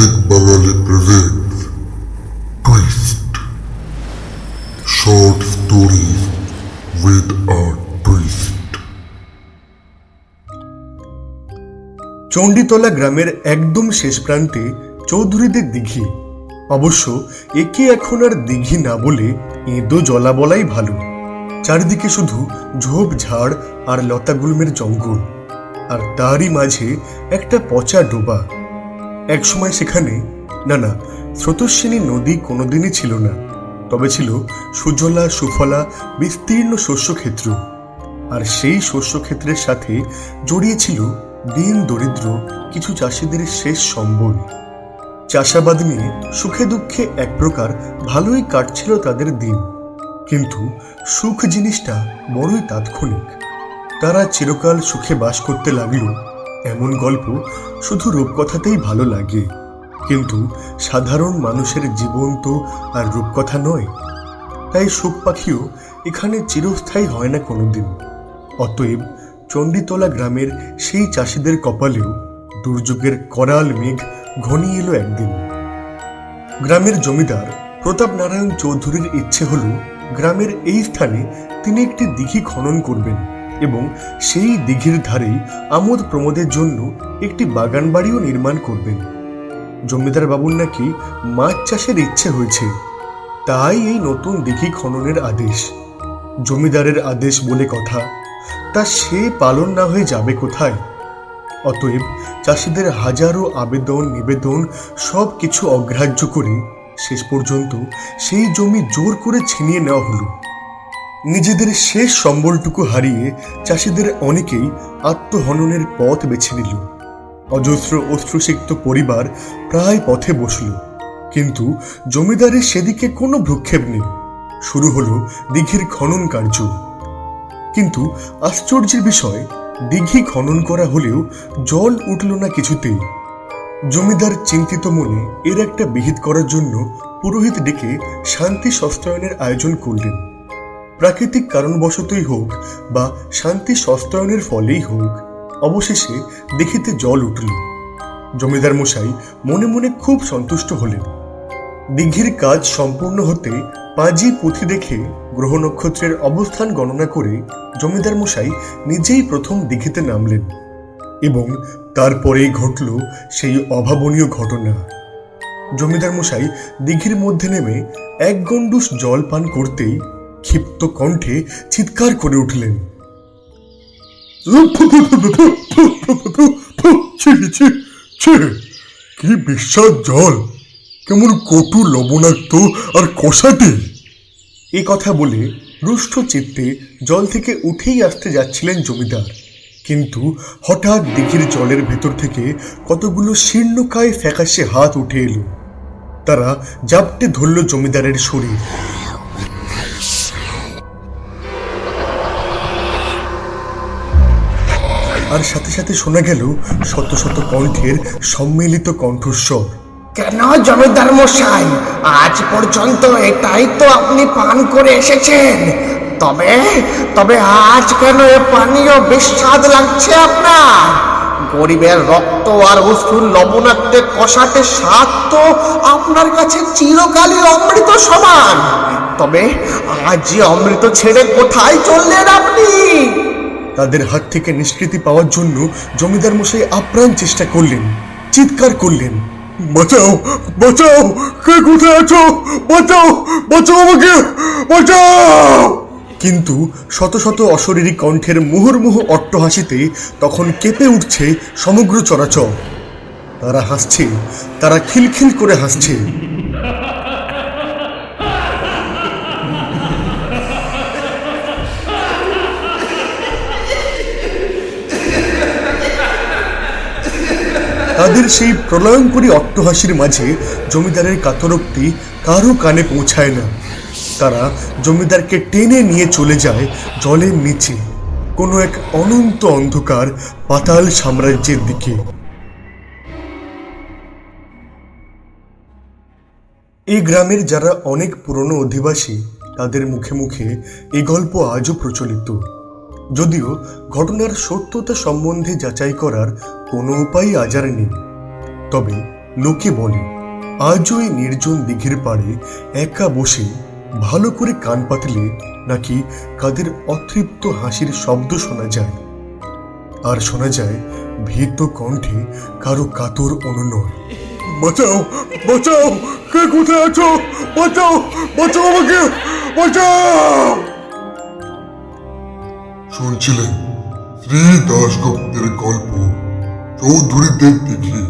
Big Bagali presents Twist. Short stories with a twist. Chanditala গ্রামের একদম শেষ প্রান্তে চৌধুরীদের দিঘি অবশ্য একে এখন আর দিঘি না বলে এঁদো জলা বলাই ভালো চারিদিকে শুধু ঝোপ ঝাড় আর লতাগুলমের জঙ্গল আর তারই মাঝে একটা পচা ডোবা একসময় সেখানে, না না, স্রোতস্বিনী নদী কোনোদিনই ছিল না, তবে ছিল সুজলা, সুফলা, বিস্তীর্ণ শস্যক্ষেত্র। আর সেই শস্যক্ষেত্রের সাথে জড়িয়ে ছিল দিন দরিদ্র কিছু চাষিদের শেষ সম্বল। চাষাবাদ নিয়ে সুখে দুঃখে এক প্রকার ভালোই কাটছিল তাদের দিন। কিন্তু সুখ জিনিসটা বড়ই তাৎক্ষণিক। তারা চিরকাল সুখে বাস করতে লাগল। এমন গল্প শুধু রূপকথাতেই ভালো লাগে। কিন্তু সাধারণ মানুষের জীবন তো আর রূপকথা নয়। তাই সুখ পাখিও এখানে চিরস্থায়ী হয় না কোনোদিন। অতএব চণ্ডীতলা গ্রামের সেই চাষিদের কপালেও দুর্যোগের করাল মেঘ ঘনিয়ে এলো একদিন। গ্রামের জমিদার প্রতাপ নারায়ণ চৌধুরীর ইচ্ছে হল গ্রামের এই স্থানে তিনি একটি দিঘি খনন করবেন। এবং সেই দিঘির ধারেই আমোদ প্রমোদের জন্য একটি বাগান বাড়িও নির্মাণ করবেন। জমিদার বাবুর নাকি মাছ চাষের ইচ্ছে হয়েছে। তাই এই নতুন দিঘি খননের আদেশ। জমিদারের আদেশ বলে কথা, তা সে পালন না হয়ে যাবে কোথায়? অতএব চাষিদের হাজারো আবেদন, নিবেদন সব কিছু অগ্রাহ্য করে শেষ পর্যন্ত সেই জমি জোর করে ছিনিয়ে নেওয়া হলো। নিজেদের শেষ সম্বলটুকু হারিয়ে চাষিদের অনেকেই আত্মহননের পথ বেছে নিল। অজস্র অশ্রুসিক্ত পরিবার প্রায় পথে বসল। কিন্তু জমিদারের সেদিকে কোনো ভ্রুক্ষেপ নেই। শুরু হলো দিঘির খনন কার্য। কিন্তু আশ্চর্যের বিষয়, দিঘি খনন করা হলেও জল উঠল না কিছুতেই। জমিদার চিন্তিত মনে এর একটা বিহিত করার জন্য পুরোহিত ডেকে শান্তি সস্তায়নের আয়োজন করলেন। প্রাকৃতিক কারণবশতই হোক বা শান্তি সস্তায়নের ফলেই হোক, অবশেষে দেখিতে জল উঠল। জমিদার মশাই মনে মনে খুব সন্তুষ্ট হলেন। দিঘির কাজ সম্পূর্ণ হতে পাঁজি পুঁথি দেখে গ্রহ নক্ষত্রের অবস্থান গণনা করে জমিদার মশাই নিজেই প্রথম দিঘিতে নামলেন এবং তারপরেই ঘটল সেই অভাবনীয় ঘটনা। জমিদার মশাই দিঘির মধ্যে নেমে এক গন্ডুস জল পান করতেই ক্ষিপ্ত কণ্ঠে চিৎকার করে উঠলেন কি বিস্বাদ জল কেমন কটু লবণাক্ত আর কষাটে এই কথা বলে রুষ্ট চিত্তে জল থেকে উঠেই আসতে যাচ্ছিলেন জমিদার কিন্তু হঠাৎ দিঘির জলের ভেতর থেকে কতগুলো শীর্ণকায় ফ্যাকাশে হাত উঠে এলো তারা জাপটে ধরল জমিদারের শরীর আর সাথে সাথে শোনা গেল শত শত কণ্ঠের সম্মিলিত কণ্ঠস্বর। কেন জমিদার মশাই? আজ পর্যন্ত এটাই তো আপনি পান করে এসেছেন। তবে তবে আজ কেন এ পানীয় বিস্বাদ লাগছে আপনার? গরিবের রক্ত আর অশ্রুর লবণাক্তে কষাতে স্বাদ তো আপনার কাছে চিরকালই অমৃত সমান। তবে আজ অমৃত ছেড়ে কোথায় চললেন আপনি? তাদের হাত থেকে নিষ্কৃতি পাওয়ার জন্য জমিদার মশাই আপ্রাণ চেষ্টা করলেন, চিৎকার করলেন, বাঁচাও বাঁচাও, কে কোথায় আছো? বাঁচাও বাঁচাও আমাকে, বাঁচাও! কিন্তু শত শত অশরীরী কণ্ঠের মুহুর্মুহু অট্টহাসিতে তখন কেঁপে উঠছে সমগ্র চরাচর। তারা হাসছে, তারা খিলখিল করে হাসছে। তাদের সেই প্রলয়ঙ্করী অট্টহাসির মাঝে জমিদারের কাতরোক্তি কারও কানে পৌঁছায় না। তারা জমিদারকে টেনে নিয়ে চলে যায় জলের নিচে। কোনো এক অনন্ত অন্ধকার পাতাল সাম্রাজ্যের দিকে। এই গ্রামের যারা অনেক পুরনো অধিবাসী, তাদের মুখে মুখে এই গল্প আজও প্রচলিত। যদিও ঘটনার সত্যতা সম্বন্ধে যাচাই করার কোনো উপায় আজ আর নেই। তবে লোকে বলে, আজও এই নির্জন দিঘির পাড়ে একা বসে ভালো করে কান পাতলে নাকি কাদের অতৃপ্ত হাসির শব্দ শোনা যায়। আর শোনা যায়, ভীত কণ্ঠে কারও কাতর অনুনয়। বাঁচাও বাঁচাও, কে কোথায় আছো? বাঁচাও বাঁচাও আমাকে, বাঁচাও! শুনছিলেন শ্রী দাশগুপ্তের গল্প চৌধুরীদের দিঘি